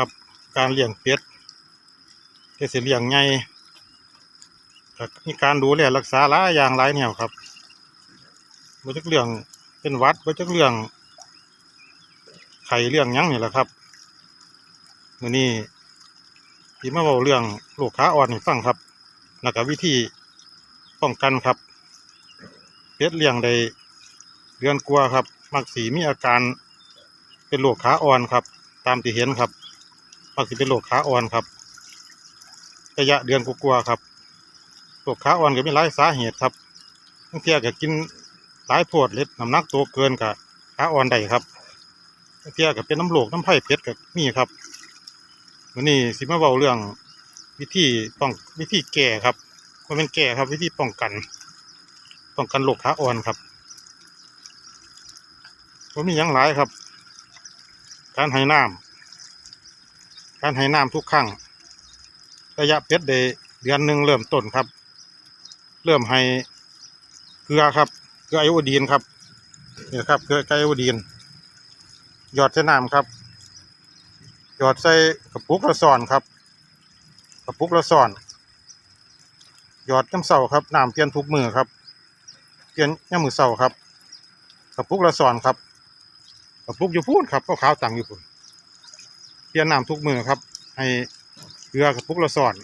ครับ การเลี้ยงเป็ดแต่สิเลี้ยงไงมีการดูแลรักษาหลายอย่างหลายแนวครับบ่จักเรื่องเป็นวัดบ่จักเรื่อง ไข้เรื่องยังนี่แหละครับมือนี้สิมาเว้าเรื่องโรคขาอ่อนให้ฟังครับแล้วก็วิธีป้องกันครับเป็ดเลี้ยงได้เดือนกว่าครับ มักสีมีอาการเป็นโรคขาอ่อนครับ ตามที่เห็นครับ มักสิเป็นโรคขาอ่อนครับระยะเดือนกว่าๆครับโรคขาอ่อนก็มีหลายสาเหตุครับบางเทีก็กินหลายโพดเล็ดน้ำหนักตัวเกินกับขาอ่อนได้ครับบางเทีก็เป็นน้ำโรคน้ำไผ่เป็ดก็มีครับวันนี้สิมาเว้าเรื่องวิธีป้องวิธีแก้ครับมันเป็นแก้ครับ วิธีป้องกัน ป้องกันโรคขาอ่อนครับว่ามียังหลายครับ การให้น้ำ การให้น้ำทุกครั้งระยะเป็ดได้เดือนหนึ่งเริ่มต้นครับ เริ่มให้เกลือครับเกลือไอโอดีนครับนี่ครับเกลือไอโอดีนหยอดใส่น้ำครับหยอดใส่กระปุกละซอนครับกระปุกละซอนหยอดน้ำเสาครับน้ำเปลี่ยนทุกมือครับเปลี่ยนย่ามือเสาครับกระปุกละซอนครับกระปุกอยู่พูนครับก็ขาวตังอยู่พูน เปลี่ยนน้ำทุกมือครับ ให้เกลือกระปุกละซ่อน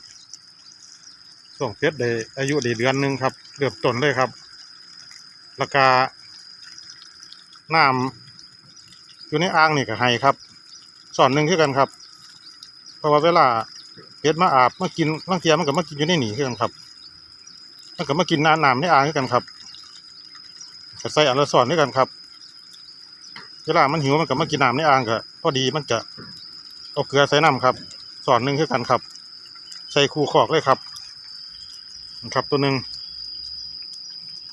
ส่งเป็ดได้อายุได้เดือนหนึ่งครับเริ่มต้นเลยครับแล้วก็น้ำอยู่ในอ่างนี่ก็ให้ครับ สอนหนึ่งคือกันครับ เพราะว่าเวลาเป็ดมาอาบมากินบางเทียมันก็มากินอยู่ในหนีคือกันครับมันก็มากินน้ำน้ำในอ่างคือกันครับก็ใส่อันละสอนด้วยกันครับ เวลามันหิวมันก็มากินน้ำในอ่างก็พอดีมันจะ เอาเกลือใส่น้ำครับสอนหนึ่งคือกันครับ ใส่คูขอกเลยครับครับตัวหนึ่ง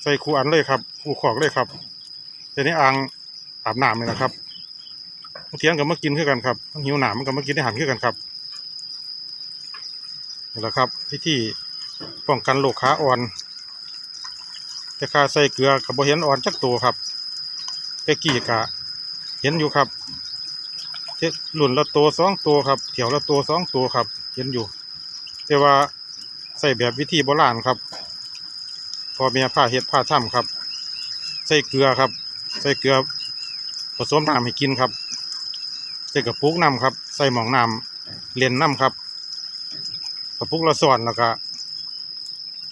ใส่คูอันเลยครับคูขอกเลยครับแต่ในอ่างอาบน้ำเลยนะครับบางทีมันก็มากินคือกันครับมันหิวหนามมันก็มากินได้หันคือกันครับนี่แหละครับที่ที่ป้องกันโรคขาอ่อน แต่ค่าใส่เกลือกับบเห็นอ่อนจักตัวครับแต่กี้กะเห็นอยู่ครับ หลุ่นละตัวสองตัวครับเถียวละตัวสองตัวครับเห็นอยู่ แต่ว่าใส่แบบวิธีโบราณครับ พอเมียผ้าเห็ดผ้าถ้ำครับ ใส่เกลือครับ ใส่เกลือผสมน้ำให้กินครับ ใส่กระปุกน้ำครับ ใส่หมองน้ำเลียนน้ำครับ กระปุกละส่วนแล้วก็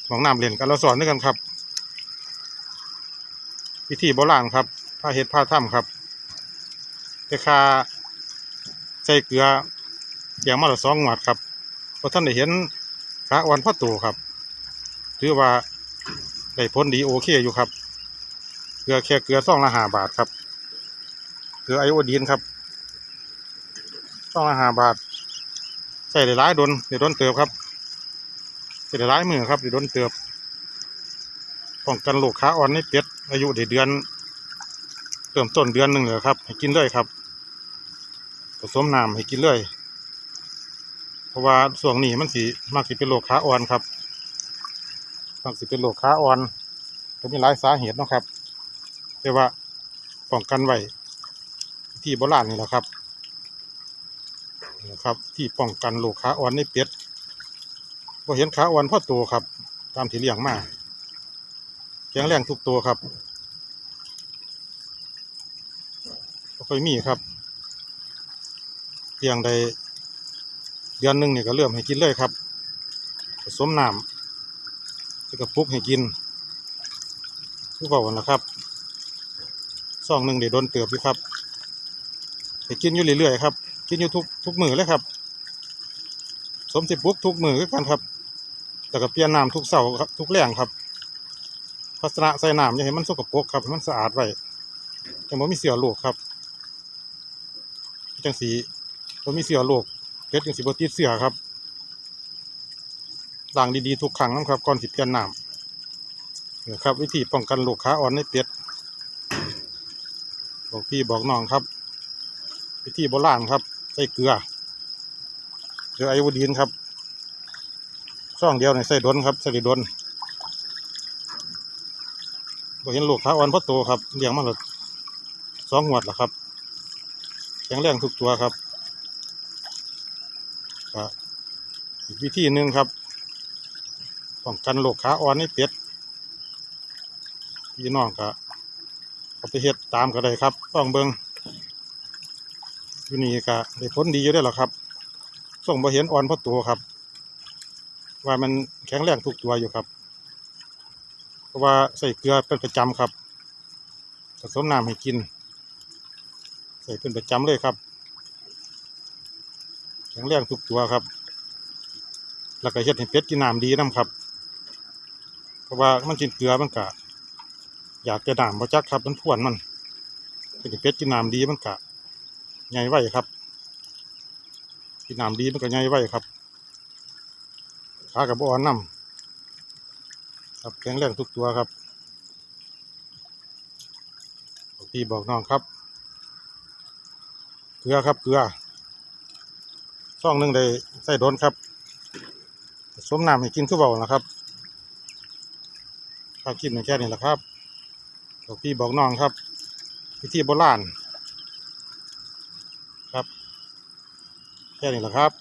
หมองน้ำเลียนกันละส่วนด้วยกันครับ วิธีโบราณครับผ้าเห็ดผ้าถ้ำครับแต่ค่า ส่เกลืออย่างมาละสองหมัดครับเพราะท่านได้เห็นขาอ่อนพ่อตูครับ ถือว่าได้ผลดีโอเคอยู่ครับ เกลือแค่เกลือซองละห้าบาทครับ เกลือไอโอดีนครับซองละห้าบาท ใส่ได้หลายดนได้ดนเติบครับใส่ได้หลายมือครับได้ดนเติบป้องกันโรคขาอ่อนในเป็ดอายุเดือนเริ่มต้นเดือนหนึ่งเลยครับ ให้กินเลยครับ ผสมน้ำให้กินเลยเพราะว่าส่วงนี้มันสีมักสิเป็นโรคขาอ่อนครับมักสิเป็นโรคขาอ่อน ก็มีหลายสาเหตุนะครับแต่ว่าป้องกันไว้ที่โบราณนี่แหละครับนะครับ ที่ป้องกันโรคขาอ่อนในเป็ดพอเห็นขาอ่อนพ่อโตครับ ตามที่เลี้ยงมาแข็งแรงทุกตัวครับก็ค่อยมีครับ เลี้ยงได้เดือนหนึ่งเนี่ยก็เริ่มให้กินเลยครับผสมน้ำแล้วก็ปลุกให้กินคือบอกกันนะครับซองหนึ่งเดี๋ยวโดนเติบอยู่ครับให้กินอยู่เรื่อยๆครับ กินอยู่ทุกทุกมือเลยครับสมสิปลุกทุกมือคือกันครับแต่ก็เปลี่ยนน้ำทุกเสาร์ครับทุกแรงครับภาชนะใส่น้ำอย่าให้มันสกปรกครับให้มันสะอาดไว้จังบ่มีเสียโรคครับ จังสี บ่มีเสียโรคเพชรจังสีบ่ติดเสียครับล้างดีๆทุกครั้งนะครับก่อนสิเปลี่ยนน้ำนี่ครับ วิธีป้องกันโรคขาอ่อนในเป็ดบอกพี่บอกน้องครับ วิธีโบราณครับ ใส่เกลือเกลือไอโอดีนครับช่องเดียวในใส่ดนครับใส่ดนบ่เห็นลูกขาอ่อนพราะโตครับเลี้ยงมาแล้วสองงวดแล้วครับแข็งแรงทุกตัวครับ ก็อีกวิธีหนึ่งครับป้องกันโรคขาอ่อนในเป็ดพี่น้องก็เอาไปเฮ็ดตามก็ได้ครับต้องเบิงอยู่นี่ก็ได้ผลดีอยู่ได้หรอครับ ส่งบ่เห็นอ่อนเพราะตัวครับ ว่ามันแข็งแรงทุกตัวอยู่ครับ เพราะว่าใส่เกลือเป็นประจำครับผสมน้ำให้กิน ใส่เป็นประจำเลยครับ แข็งแรงทุกตัวครับ แล้วก็เฮ็ดให้เป็ดกินน้ำดีน้ำครับ เพราะว่ามันกินเกลือมันกะอยากจะน้ำบ่จักครับมันพ่วนมันเฮ็ดเป็ดกินน้ำดีมันกะใหญ่ไว้ครับกินน้ำดีมันก็ใหญ่ไว้ครับขากับบอ่อนน้ำครับแข็งแรงทุกตัวครับพี่บอกน้องครับ เกลือครับเกลือ ช่องหนึ่งได้ใส่โดนครับสมน้ำให้กินคือเบานะครับข้าวกินในแค่นี้แหละครับบอกพี่บอกน้องครับวิธีโบราณครับ แค่นี้แหละครับ